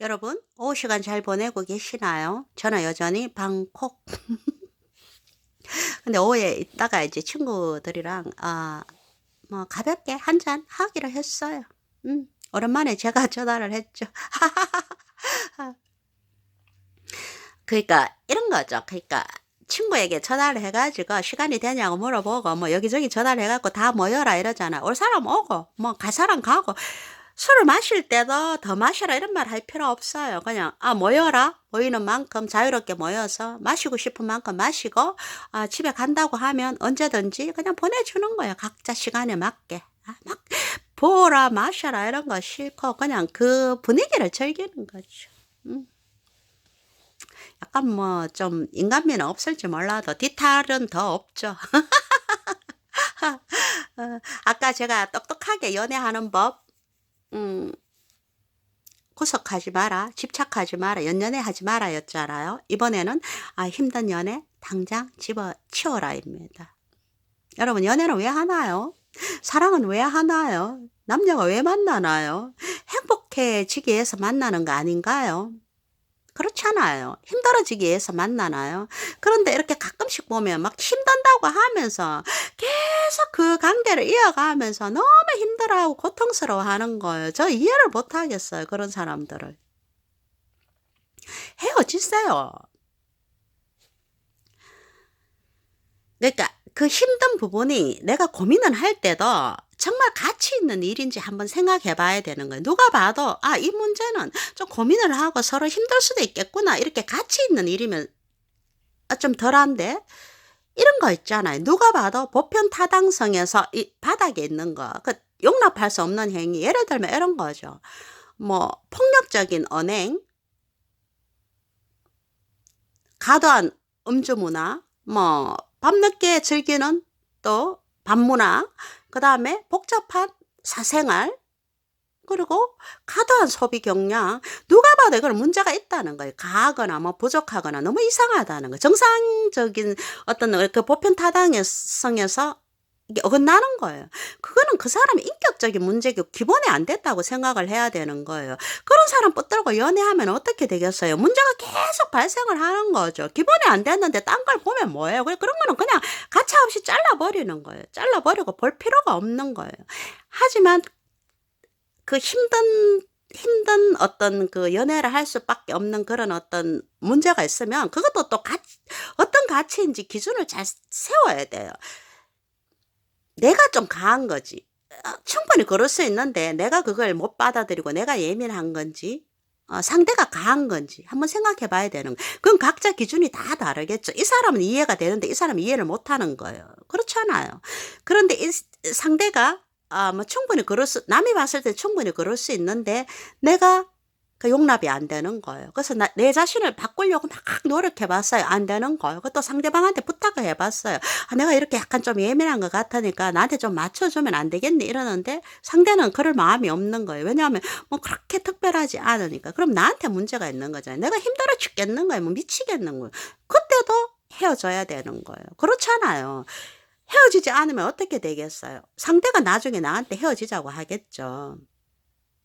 여러분, 오후 시간 잘 보내고 계시나요? 저는 여전히 방콕. 근데 오후에 있다가 이제 친구들이랑, 아, 뭐, 가볍게 한 잔 하기로 했어요. 음, 오랜만에 제가 전화를 했죠. 그러니까, 이런 거죠. 그러니까, 친구에게 전화를 해가지고 시간이 되냐고 물어보고 뭐 여기저기 전화를 해갖고 다 모여라 이러잖아. 올 사람 오고 뭐 갈 사람 가고 술을 마실 때도 더 마셔라 이런 말 할 필요 없어요. 그냥 아 모여라 모이는 만큼 자유롭게 모여서 마시고 싶은 만큼 마시고 아 집에 간다고 하면 언제든지 그냥 보내주는 거예요. 각자 시간에 맞게. 아, 막 보라 마셔라 이런 거 싫고 그냥 그 분위기를 즐기는 거죠. 음. 약간 뭐 좀 인간미는 없을지 몰라도 디탈은 더 없죠. 어, 아까 제가 똑똑하게 연애하는 법, 음, 구속하지 마라, 집착하지 마라, 연연해 하지 마라 였잖아요. 이번에는 아, 힘든 연애 당장 집어치워라입니다. 여러분, 연애는 왜 하나요? 사랑은 왜 하나요? 남녀가 왜 만나나요? 행복해지기 위해서 만나는 거 아닌가요? 그렇잖아요. 힘들어지기 위해서 만나나요? 그런데 이렇게 가끔씩 보면 막 힘든다고 하면서 계속 그 관계를 이어가면서 너무 힘들어하고 고통스러워 하는 거예요. 저 이해를 못 하겠어요. 그런 사람들을. 헤어지세요. 그러니까 그 힘든 부분이 내가 고민을 할 때도 정말 가치 있는 일인지 한번 생각해 봐야 되는 거예요. 누가 봐도, 아, 이 문제는 좀 고민을 하고 서로 힘들 수도 있겠구나. 이렇게 가치 있는 일이면 아, 좀 덜한데? 이런 거 있잖아요. 누가 봐도 보편 타당성에서 이 바닥에 있는 거, 그 용납할 수 없는 행위. 예를 들면 이런 거죠. 뭐, 폭력적인 언행, 과도한 음주 문화, 뭐, 밤늦게 즐기는 또 밤문화, 그 다음에 복잡한 사생활, 그리고 과도한 소비 경량 누가 봐도 이건 문제가 있다는 거예요. 가하거나 뭐 부족하거나 너무 이상하다는 거. 정상적인 어떤 그 보편 타당성에서 이게 어긋나는 거예요. 그거는 그 사람의 인격적인 문제고 기본이 안 됐다고 생각을 해야 되는 거예요. 그런 사람 붙들고 연애하면 어떻게 되겠어요? 문제가 계속 발생을 하는 거죠. 기본이 안 됐는데 딴 걸 보면 뭐예요? 그런 거는 그냥 가차없이 잘라버리는 거예요. 잘라버리고 볼 필요가 없는 거예요. 하지만 그 힘든 힘든 어떤 그 연애를 할 수밖에 없는 그런 어떤 문제가 있으면 그것도 또 가, 어떤 가치인지 기준을 잘 세워야 돼요. 내가 좀 강한 거지. 어, 충분히 그럴 수 있는데 내가 그걸 못 받아들이고 내가 예민한 건지 어, 상대가 강한 건지 한번 생각해 봐야 되는 거예요. 그건 각자 기준이 다 다르겠죠. 이 사람은 이해가 되는데 이 사람은 이해를 못 하는 거예요. 그렇잖아요. 그런데 이 상대가 아, 뭐 충분히 그럴 수, 남이 봤을 때 충분히 그럴 수 있는데 내가 그 용납이 안 되는 거예요. 그래서 나, 내 자신을 바꾸려고 막 노력해 봤어요. 안 되는 거예요. 그것도 상대방한테 부탁을 해 봤어요. 아, 내가 이렇게 약간 좀 예민한 것 같으니까 나한테 좀 맞춰주면 안 되겠니? 이러는데 상대는 그럴 마음이 없는 거예요. 왜냐하면 뭐 그렇게 특별하지 않으니까. 그럼 나한테 문제가 있는 거잖아요. 내가 힘들어 죽겠는 거예요. 뭐 미치겠는 거예요. 그때도 헤어져야 되는 거예요. 그렇잖아요. 헤어지지 않으면 어떻게 되겠어요? 상대가 나중에 나한테 헤어지자고 하겠죠.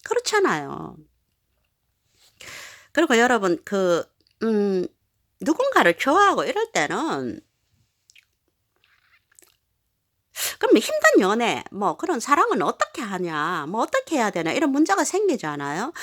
그렇잖아요. 그리고 여러분, 그, 음, 누군가를 좋아하고 이럴 때는, 그럼 힘든 연애, 뭐 그런 사랑은 어떻게 하냐, 뭐 어떻게 해야 되나, 이런 문제가 생기잖아요.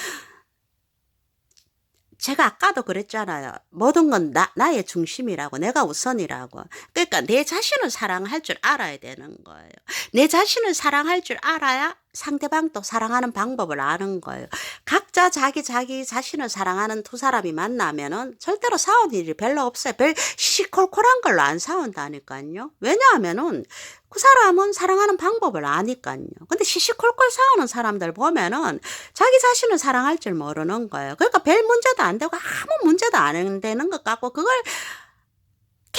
제가 아까도 그랬잖아요. 모든 건 나, 나의 중심이라고, 내가 우선이라고. 그러니까 내 자신을 사랑할 줄 알아야 되는 거예요. 내 자신을 사랑할 줄 알아야 상대방도 사랑하는 방법을 아는 거예요. 각자 자기 자기 자신을 사랑하는 두 사람이 만나면은 절대로 싸운 일이 별로 없어요. 별 시콜콜한 걸로 안 싸운다니까요. 왜냐하면은 그 사람은 사랑하는 방법을 아니까요. 근데 시시콜콜 싸우는 사람들 보면은 자기 자신을 사랑할 줄 모르는 거예요. 그러니까 별 문제도 안 되고 아무 문제도 안 되는 것 같고 그걸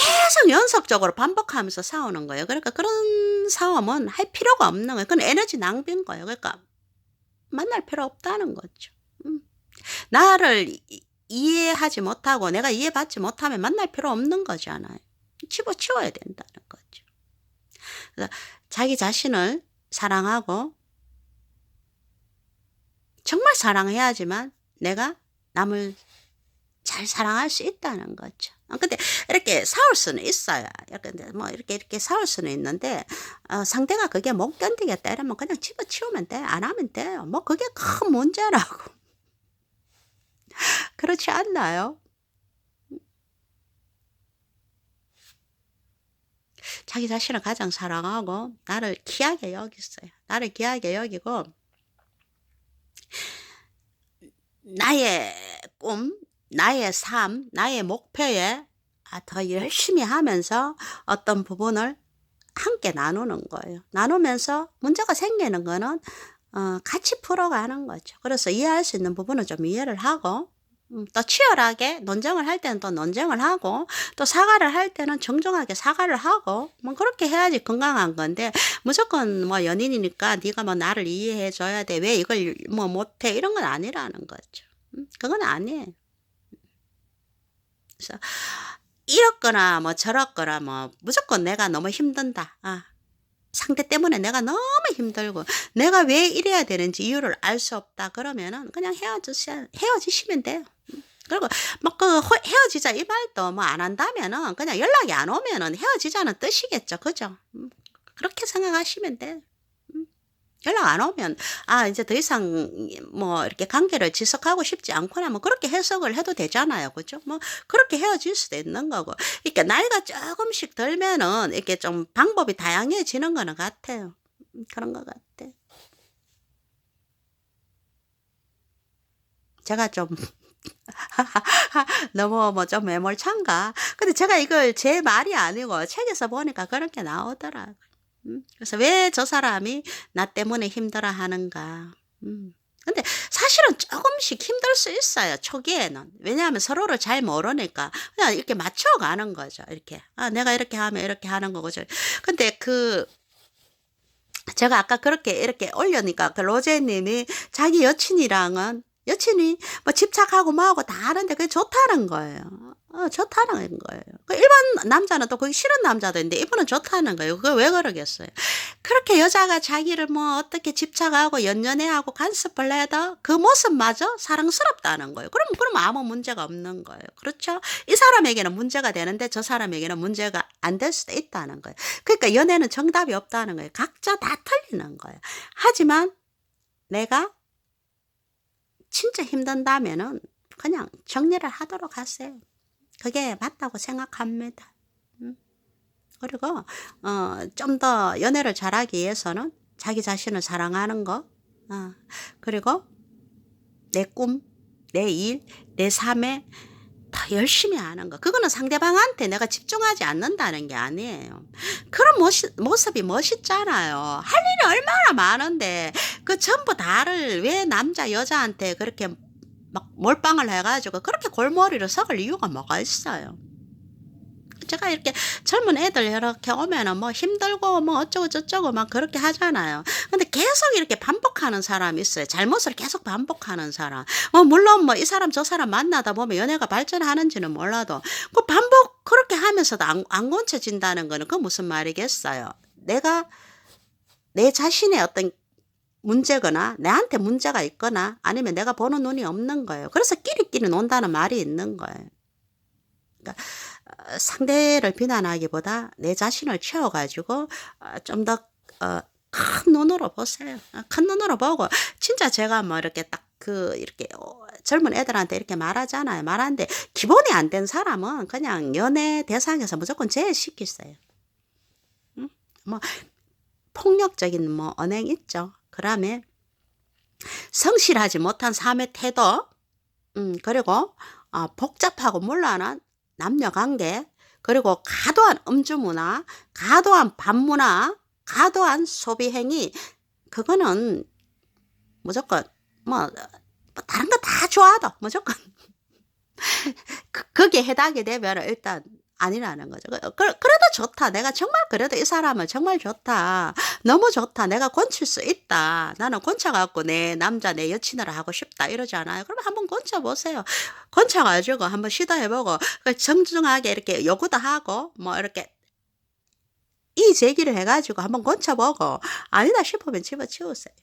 계속 연속적으로 반복하면서 싸우는 거예요. 그러니까 그런 싸움은 할 필요가 없는 거예요. 그건 에너지 낭비인 거예요. 그러니까 만날 필요 없다는 거죠. 음. 나를 이- 이해하지 못하고 내가 이해받지 못하면 만날 필요 없는 거잖아요. 집어치워야 된다는 거죠. 자기 자신을 사랑하고 정말 사랑해야지만 내가 남을 잘 사랑할 수 있다는 거죠. 어, 근데 이렇게 싸울 수는 있어요. 근데 뭐 이렇게 이렇게 싸울 수는 있는데 어, 상대가 그게 못 견디겠다 이러면 그냥 집어치우면 돼. 안 하면 돼요. 뭐 그게 큰 문제라고. 그렇지 않나요? 자기 자신을 가장 사랑하고 나를 귀하게 여겼어요. 나를 귀하게 여기고 나의 꿈, 나의 삶, 나의 목표에 아, 더 열심히 하면서 어떤 부분을 함께 나누는 거예요. 나누면서 문제가 생기는 거는 어, 같이 풀어가는 거죠. 그래서 이해할 수 있는 부분은 좀 이해를 하고 음, 또 치열하게 논쟁을 할 때는 또 논쟁을 하고 또 사과를 할 때는 정중하게 사과를 하고 뭐 그렇게 해야지 건강한 건데 무조건 뭐 연인이니까 네가 뭐 나를 이해해 줘야 돼 왜 이걸 뭐 못해 이런 건 아니라는 거죠. 음, 그건 아니에요. 그래서 이렇거나 뭐 저렇거나 뭐 무조건 내가 너무 힘든다. 아, 상대 때문에 내가 너무 힘들고 내가 왜 이래야 되는지 이유를 알 수 없다 그러면은 그냥 헤어지시 헤어지시면 돼요. 음. 그리고 막 그 헤어지자 이 말도 뭐 안 한다면은 그냥 연락이 안 오면은 헤어지자는 뜻이겠죠. 그죠? 음. 그렇게 생각하시면 돼. 음. 연락 안 오면 아 이제 더 이상 뭐 이렇게 관계를 지속하고 싶지 않거나 뭐 그렇게 해석을 해도 되잖아요. 그죠? 뭐 그렇게 헤어질 수도 있는 거고. 이렇게 나이가 조금씩 들면은 이렇게 좀 방법이 다양해지는 거는 같아요. 음, 그런 것 같아. 제가 좀 너무 뭐 좀 매몰찬가? 근데 제가 이걸 제 말이 아니고 책에서 보니까 그렇게 나오더라고요. 음, 그래서 왜 저 사람이 나 때문에 힘들어 하는가. 음. 근데 사실은 조금씩 힘들 수 있어요, 초기에는. 왜냐하면 서로를 잘 모르니까. 그냥 이렇게 맞춰가는 거죠, 이렇게. 아, 내가 이렇게 하면 이렇게 하는 거고. 근데 그, 제가 아까 그렇게 이렇게 올려니까 그 로제님이 자기 여친이랑은 여친이 뭐 집착하고 뭐하고 다 하는데 그게 좋다는 거예요. 어, 좋다는 거예요. 그 일반 남자는 또 그게 싫은 남자도 있는데 이분은 좋다는 거예요. 그거 왜 그러겠어요? 그렇게 여자가 자기를 뭐 어떻게 집착하고 연연해하고 간섭을 해도 그 모습마저 사랑스럽다는 거예요. 그럼, 그럼 아무 문제가 없는 거예요. 그렇죠? 이 사람에게는 문제가 되는데 저 사람에게는 문제가 안 될 수도 있다는 거예요. 그러니까 연애는 정답이 없다는 거예요. 각자 다 틀리는 거예요. 하지만 내가 진짜 힘든다면은 그냥 정리를 하도록 하세요. 그게 맞다고 생각합니다. 음. 그리고 어, 좀 더 연애를 잘하기 위해서는 자기 자신을 사랑하는 거, 어, 그리고 내 꿈, 내 일, 내 삶에 더 열심히 하는 거. 그거는 상대방한테 내가 집중하지 않는다는 게 아니에요. 그런 모시, 모습이 멋있잖아요. 할 일이 얼마나 많은데, 그 전부 다를 왜 남자, 여자한테 그렇게 막 몰빵을 해가지고 그렇게 골머리를 썩을 이유가 뭐가 있어요. 제가 이렇게 젊은 애들 이렇게 오면은 뭐 힘들고 뭐 어쩌고 저쩌고 막 그렇게 하잖아요. 근데 계속 이렇게 반복하는 사람이 있어요. 잘못을 계속 반복하는 사람. 뭐 물론 뭐 이 사람 저 사람 만나다 보면 연애가 발전하는지는 몰라도 그 반복 그렇게 하면서도 안, 안 고쳐진다는 거는 그 무슨 말이겠어요. 내가 내 자신의 어떤 문제거나 내한테 문제가 있거나 아니면 내가 보는 눈이 없는 거예요. 그래서 끼리끼리 논다는 말이 있는 거예요. 그러니까 어, 상대를 비난하기보다 내 자신을 채워가지고 어, 좀더 어, 큰 눈으로 보세요. 큰 눈으로 보고 진짜 제가 뭐 이렇게 딱 그 이렇게 젊은 애들한테 이렇게 말하잖아요. 말하는데 기본이 안 된 사람은 그냥 연애 대상에서 무조건 제외시키세요. 응? 뭐 폭력적인 뭐 언행 있죠. 그다음에 성실하지 못한 삶의 태도, 음, 그리고 어, 복잡하고 물란한 남녀 관계, 그리고 과도한 음주 문화, 과도한 반문화, 과도한 소비 행위, 그거는 무조건 뭐, 뭐 다른 거 다 좋아도 무조건 그, 거기에 해당이 되면 일단 아니라는 거죠. 그, 그, 그래도 좋다. 내가 정말 그래도 이 사람은 정말 좋다. 너무 좋다. 내가 건칠 수 있다. 나는 건쳐갖고 내 남자, 내 여친을 하고 싶다. 이러잖아요. 그럼 한번 건쳐보세요. 건쳐가지고 한번 시도해보고, 그 정중하게 이렇게 요구도 하고, 뭐 이렇게 이 제기를 해가지고 한번 건쳐보고, 아니다 싶으면 집어치우세요.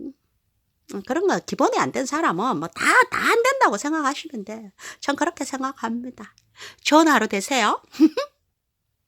음. 음, 그런 거 기본이 안 된 사람은 뭐 다 다 안 된다고 생각하시면 돼. 전 그렇게 생각합니다. 좋은 하루 되세요.